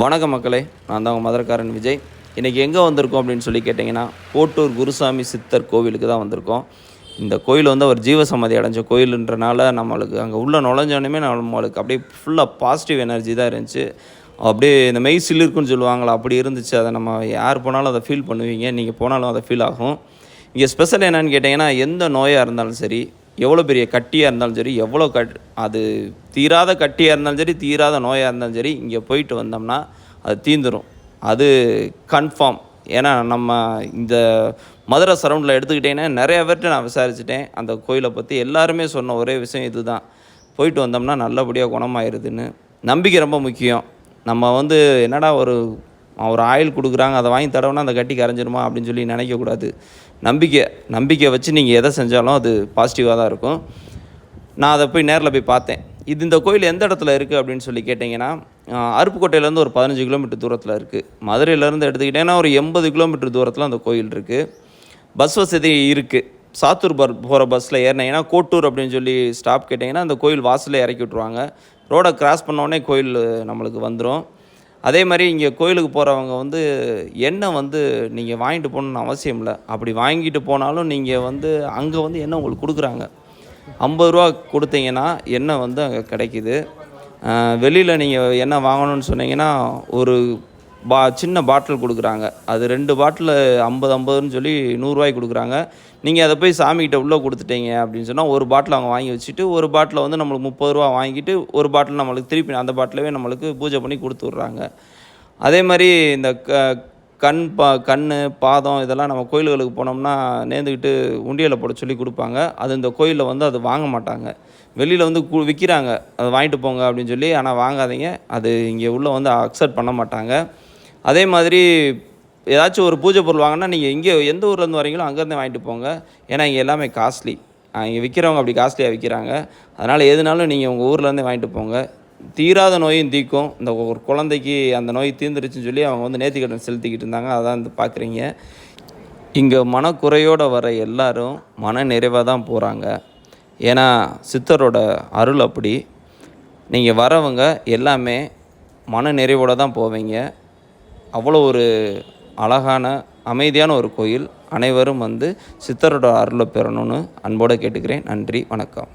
வணக்கம் மக்களே நான் தான் உங்கள் மதுரக்காரன் விஜய். இன்றைக்கி எங்கே வந்திருக்கோம் அப்படின்னு சொல்லி கேட்டிங்கன்னா கோட்டூர் குருசாமி சித்தர் கோவிலுக்கு தான் வந்திருக்கோம். இந்த கோயில் வந்து அவர் ஜீவசமாதி அடைஞ்ச கோயிலுன்றனால நம்மளுக்கு அங்கே உள்ள நுழைஞ்சோடனே நம்மளுக்கு அப்படியே ஃபுல்லாக பாசிட்டிவ் எனர்ஜி தான் இருந்துச்சு. அப்படியே இந்த மெய் சில்லிருக்குன்னு சொல்லுவாங்களா அப்படி இருந்துச்சு. அதை நம்ம யார் போனாலும் அதை ஃபீல் பண்ணுவீங்க. நீங்கள் போனாலும் அதை ஃபீல் ஆகும். இங்கே ஸ்பெஷல் என்னென்னு கேட்டிங்கன்னா எந்த நோயாக இருந்தாலும் சரி எவ்வளோ பெரிய கட்டியாக இருந்தாலும் சரி எவ்வளோ கட் அது தீராத கட்டியாக இருந்தாலும் சரி தீராத நோயாக இருந்தாலும் சரி இங்கே போயிட்டு வந்தோம்னா அது தீந்துடும் அது கன்ஃபார்ம் ஏன்னா நம்ம இந்த மதுரை சரௌண்டில் எடுத்துக்கிட்டிங்கன்னா நிறைய பேர்கிட்ட நான் விசாரிச்சிட்டேன். அந்த கோயிலை பற்றி எல்லாருமே சொன்ன ஒரே விஷயம் இதுதான். போயிட்டு வந்தோம்னா நல்லபடியாக குணமாயிருதுன்னு. நம்பிக்கை ரொம்ப முக்கியம். நம்ம வந்து என்னடா ஒரு ஒரு ஆயில் கொடுக்குறாங்க அதை வாங்கி தடவுனா அந்த கட்டி கரைஞ்சிருமா அப்படின்னு சொல்லி நினைக்கக்கூடாது. நம்பிக்கை நம்பிக்கை வச்சு நீங்கள் எதை செஞ்சாலும் அது பாசிட்டிவாக தான் இருக்கும். நான் அதை போய் நேரில் போய் பார்த்தேன். இது இந்த கோயில் எந்த இடத்துல இருக்குது அப்படின்னு சொல்லி கேட்டிங்கன்னா அருப்புக்கோட்டையிலேருந்து ஒரு பதினஞ்சு கிலோமீட்டர் தூரத்தில் இருக்குது மதுரையிலேருந்து எடுத்துக்கிட்டிங்கன்னா ஒரு எண்பது கிலோமீட்டர் தூரத்தில் அந்த கோயில் இருக்குது பஸ் வசதி இருக்குது சாத்தூர் பர் போகிற பஸ்ஸில் ஏறினீங்கன்னா கோட்டூர் அப்படின்னு சொல்லி ஸ்டாப் கேட்டிங்கன்னா அந்த கோயில் வாசலில் இறக்கி விட்ருவாங்க ரோடை கிராஸ் பண்ணோடனே கோயில் நம்மளுக்கு வந்துடும் அதே மாதிரி இங்கே கோயிலுக்கு போகிறவங்க வந்து எண்ணெய் வந்து நீங்கள் வாங்கிட்டு போகணுன்னு அவசியம் இல்லை. அப்படி வாங்கிட்டு போனாலும் நீங்கள் வந்து அங்கே வந்து எண்ணெய் உங்களுக்கு கொடுக்குறாங்க? ஐம்பது ரூபா கொடுத்தீங்கன்னா எண்ணெய் வந்து அங்கே கிடைக்குது? வெளியில் நீங்கள் எண்ணெய் வாங்கணும்னு சொன்னீங்கன்னா ஒரு பா சின்ன பாட்டில் கொடுக்குறாங்க. அது ரெண்டு பாட்டில் ஐம்பது ஐம்பதுன்னு சொல்லி நூறுரூவாய்க்கு கொடுக்குறாங்க. நீங்கள் அதை போய் சாமிகிட்ட உள்ளே கொடுத்துட்டீங்க அப்படின்னு சொன்னால் ஒரு பாட்டில் அவங்க வாங்கி வச்சுட்டு ஒரு பாட்டில் வந்து நம்மளுக்கு முப்பது ரூபா வாங்கிட்டு ஒரு பாட்டில் நம்மளுக்கு திருப்பி அந்த பாட்டிலவே நம்மளுக்கு பூஜை பண்ணி கொடுத்து விட்றாங்க. அதே மாதிரி இந்த க கண் பா கண் பாதம் இதெல்லாம் நம்ம கோயில்களுக்கு போனோம்னா நேர்ந்துக்கிட்டு உண்டியலை போட சொல்லி கொடுப்பாங்க. அது இந்த கோயிலில் வந்து அது வாங்க மாட்டாங்க. வெளியில் வந்து கு விற்கிறாங்க அதை வாங்கிட்டு போங்க அப்படின்னு சொல்லி ஆனால் வாங்காதீங்க. அது இங்கே உள்ளே வந்து அக்செப்ட் பண்ண மாட்டாங்க. அதே மாதிரி ஏதாச்சும் ஒரு பூஜை பொருள் வாங்கினா நீங்கள் இங்கே எந்த ஊர்லேருந்து வரீங்களோ அங்கேருந்து வாங்கிட்டு போங்க. ஏன்னா இங்கே எல்லாமே காஸ்ட்லி இங்கே விற்கிறவங்க அப்படி காஸ்ட்லியாக விற்கிறாங்க அதனால் எதுனாலும் நீங்கள் உங்கள் ஊர்லேருந்தே வாங்கிட்டு போங்க. தீராத நோயும் தீக்கும். இந்த ஒரு குழந்தைக்கு அந்த நோய் தீர்ந்துருச்சுன்னு சொல்லி அவங்க வந்து நேர்த்திக்கடன் செலுத்திக்கிட்டு இருந்தாங்க. அதான் வந்து பார்க்குறீங்க இங்கே மனக்குறையோடு வர எல்லாரும் மன நிறைவாக தான் போகிறாங்க ஏன்னா சித்தரோட அருள் அப்படி. நீங்கள் வரவங்க எல்லாமே மன நிறைவோடு தான் போவீங்க. அவ்வளோ ஒரு அழகான அமைதியான ஒரு கோயில். அனைவரும் வந்து சித்தரோட அருளை பெறணும்னு அன்போடு கேட்டுக்கிறேன். நன்றி வணக்கம்.